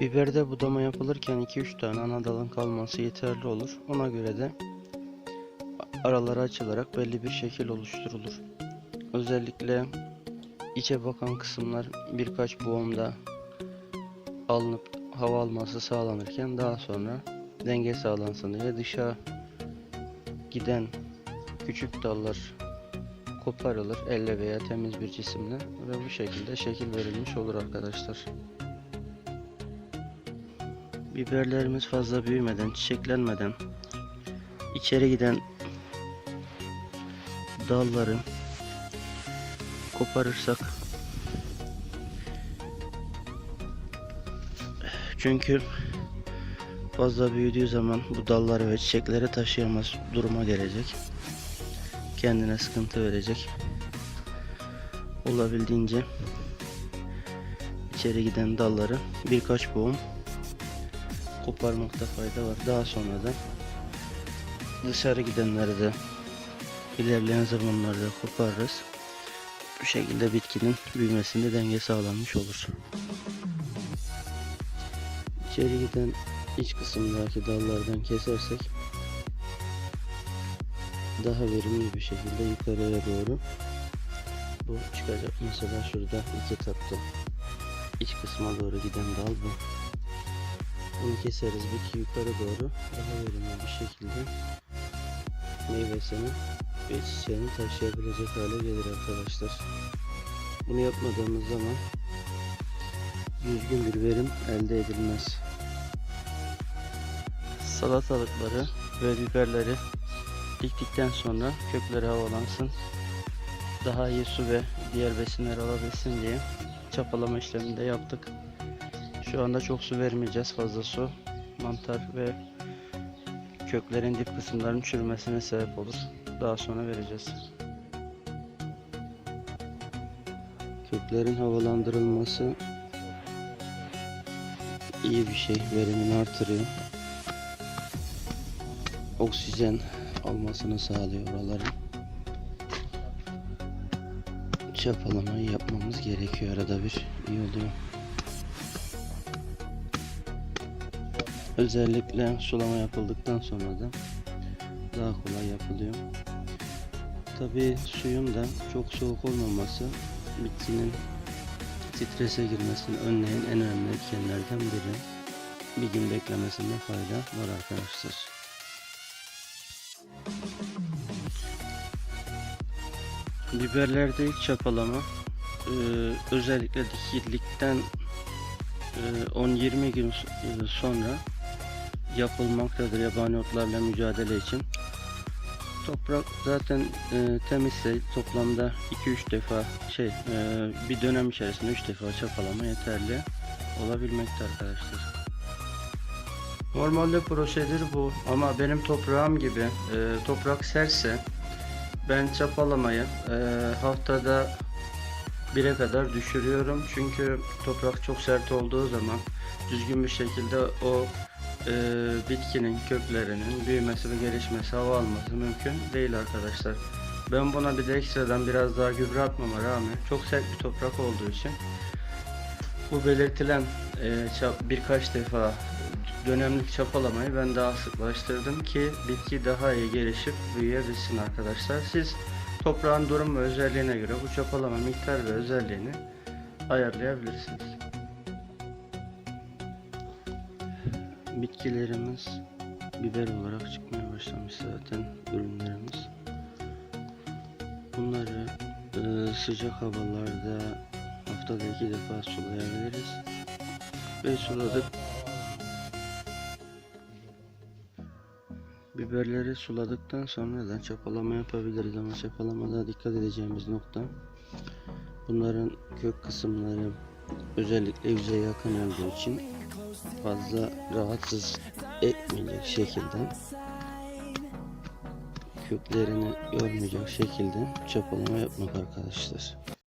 Biberde budama yapılırken 2-3 tane ana dalın kalması yeterli olur. Ona göre de araları açılarak belli bir şekil oluşturulur. Özellikle içe bakan kısımlar birkaç boğumda alınıp hava alması sağlanırken daha sonra denge sağlansın diye dışa giden küçük dallar koparılır elle veya temiz bir cisimle ve bu şekilde şekil verilmiş olur arkadaşlar. Biberlerimiz fazla büyümeden, çiçeklenmeden içeri giden dalları koparırsak çünkü fazla büyüdüğü zaman bu dalları ve çiçekleri taşıyamaz duruma gelecek. Kendine sıkıntı verecek. Olabildiğince içeri giden dalları birkaç boğum koparmakta fayda var. Daha sonra da dışarı gidenleri de ilerleyen zamanlarda koparırız. Bu şekilde bitkinin büyümesinde denge sağlanmış olur. İçeri giden iç kısımdaki dallardan kesersek daha verimli bir şekilde yukarıya doğru bu çıkacak. Mesela şurada iki tatlı iç kısma doğru giden dal bu. Bunu keseriz bitki yukarı doğru daha verimli bir şekilde meyvesini ve çiçeğini taşıyabilecek hale gelir arkadaşlar. Bunu yapmadığımız zaman düzgün bir verim elde edilmez. Salatalıkları ve biberleri diktikten sonra kökleri havalansın. Daha iyi su ve diğer besinler alabilsin diye çapalama işlemini de yaptık. Şu anda çok su vermeyeceğiz. Fazla su mantar ve köklerin dip kısımlarının çürümesine sebep olur. Daha sonra vereceğiz. Köklerin havalandırılması iyi bir şey. Verimini artırıyor. Oksijen almasını sağlıyor oraların. Çapalamayı yapmamız gerekiyor arada bir. iyi oluyor. Özellikle sulama yapıldıktan sonra da daha kolay yapılıyor. Tabi suyun da çok soğuk olmaması bitkinin strese girmesini önleyen en önemli etkenlerden biri. Bir gün beklemesinde fayda var arkadaşlar. Biberlerde ilk çapalama e, özellikle dikildikten e, 10-20 gün s- e, sonra yapılmaktadır yabani otlarla mücadele için. Toprak zaten e, temizse toplamda 2-3 defa şey e, bir dönem içerisinde 3 defa çapalama yeterli olabilmekte arkadaşlar. Normalde prosedür bu ama benim toprağım gibi e, toprak sertse ben çapalamayı e, haftada bire kadar düşürüyorum çünkü toprak çok sert olduğu zaman düzgün bir şekilde o e, bitkinin köklerinin büyümesi ve gelişmesi hava alması mümkün değil arkadaşlar. Ben buna bir de ekstradan biraz daha gübre atmama rağmen çok sert bir toprak olduğu için bu belirtilen e, çap, birkaç defa dönemlik çapalamayı ben daha sıklaştırdım ki bitki daha iyi gelişip büyüyebilsin arkadaşlar. Siz toprağın durum ve özelliğine göre bu çapalama miktar ve özelliğini ayarlayabilirsiniz. Bitkilerimiz biber olarak çıkmaya başlamış zaten ürünlerimiz. Bunları e, sıcak havalarda haftada iki defa sulayabiliriz. Ve suladık. Biberleri suladıktan sonra da çapalama yapabiliriz ama çapalamada dikkat edeceğimiz nokta bunların kök kısımları özellikle yüzeye yakın olduğu için fazla rahatsız etmeyecek şekilde köklerini yormayacak şekilde çapalama yapmak arkadaşlar.